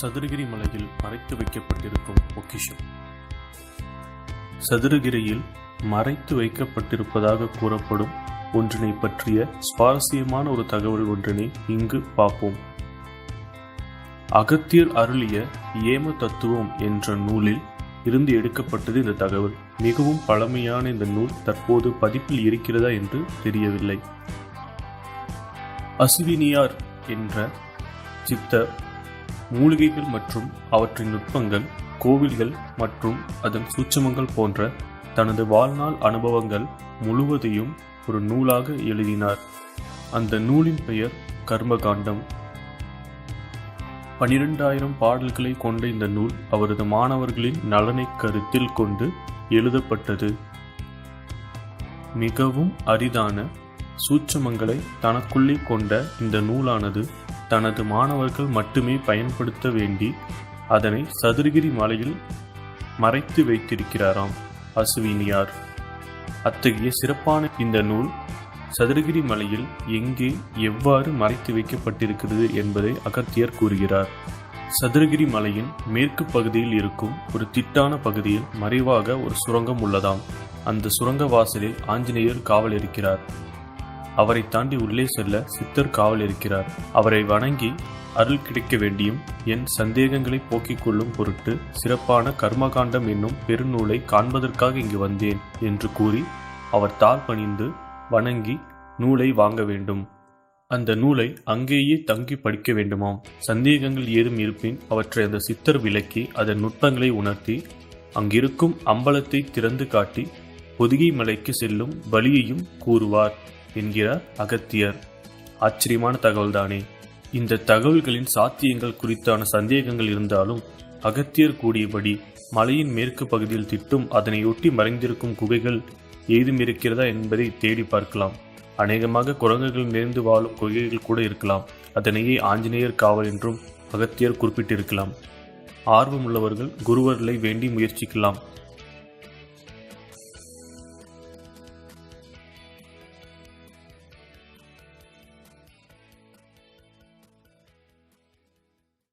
சதுரகிரி மலையில் மறைத்து வைக்கப்பட்டிருக்கும் பொக்கிஷம். சதுரகிரியில் மறைத்து வைக்கப்பட்டிருப்பதாக கூறப்படும் ஒன்றினை பற்றிய சுவாரஸ்யமான ஒரு தகவல் ஒன்றினை இங்கு பார்ப்போம். அகத்தியர் அருளிய ஏம தத்துவம் என்ற நூலில் இருந்து எடுக்கப்பட்டது இந்த தகவல். மிகவும் பழமையான இந்த நூல் தற்போது பதிப்பில் இருக்கிறதா என்று தெரியவில்லை. அசுவினியார் என்ற சித்தர் மூலிகைகள் மற்றும் அவற்றின் நுட்பங்கள் கோவில்கள் மற்றும் அதன் சூட்சமங்கள் போன்ற தனது வாழ்நாள் அனுபவங்கள் முழுவதையும் ஒரு நூலாக எழுதினார். அந்த நூலின் பெயர் கர்மகாண்டம். பனிரெண்டாயிரம் பாடல்களை கொண்ட இந்த நூல் அவரது மாணவர்களின் நலனை கருத்தில் கொண்டு எழுதப்பட்டது. மிகவும் அரிதான சூட்சமங்களை தனக்குள்ளே கொண்ட இந்த நூலானது தனது மாணவர்கள் மட்டுமே பயன்படுத்த வேண்டி அதனை சதுரகிரி மலையில் மறைத்து வைத்திருக்கிறாராம். அசுவினியார் அத்தகைய சிறப்பான இந்த நூல் சதுரகிரி மலையில் எங்கே எவ்வாறு மறைத்து வைக்கப்பட்டிருக்கிறது என்பதை அகத்தியர் கூறுகிறார். சதுரகிரி மலையின் மேற்கு பகுதியில் இருக்கும் ஒரு திட்டான பகுதியில் மறைவாக ஒரு சுரங்கம் உள்ளதாம். அந்த சுரங்க வாசலில் ஆஞ்சநேயர் காவல் இருக்கிறார். அவரை தாண்டி உள்ளே செல்ல சித்தர் காவல் இருக்கிறார். அவரை வணங்கி அருள் கிடைக்க வேண்டியும் என் சந்தேகங்களை போக்கிக் கொள்ளும் பொருட்டு சிறப்பான கர்மகாண்டம் என்னும் பெருநூலை காண்பதற்காக இங்கு வந்தேன் என்று கூறி அவர் தாழ் பணிந்து வணங்கி நூலை வாங்க வேண்டும். அந்த நூலை அங்கேயே தங்கி படிக்க வேண்டுமாம். சந்தேகங்கள் ஏதும் இருப்பின் அவற்றை அந்த சித்தர் விளக்கி அதன் நுட்பங்களை உணர்த்தி அங்கிருக்கும் அம்பலத்தை திறந்து காட்டி பொதிகை மலைக்கு செல்லும் வழியையும் கூறுவார். என்கிறார் அகத்தியர். ஆச்சரியமான தகவல்தானே. இந்த தகவல்களின் சாத்தியங்கள் குறித்தான சந்தேகங்கள் இருந்தாலும் அகத்தியர் கூடியபடி மலையின் மேற்கு பகுதியில் திட்டும் அதனையொட்டி மறைந்திருக்கும் குகைகள் ஏதும் இருக்கிறதா என்பதை தேடி பார்க்கலாம். அநேகமாக குரங்குகள் நிறைந்து வாழும் குகைகள் கூட இருக்கலாம். அதனையே ஆஞ்சநேயர் காவல் என்றும் அகத்தியர் குறிப்பிட்டிருக்கலாம். ஆர்வமுள்ளவர்கள் குருவர்களை வேண்டி முயற்சிக்கலாம்.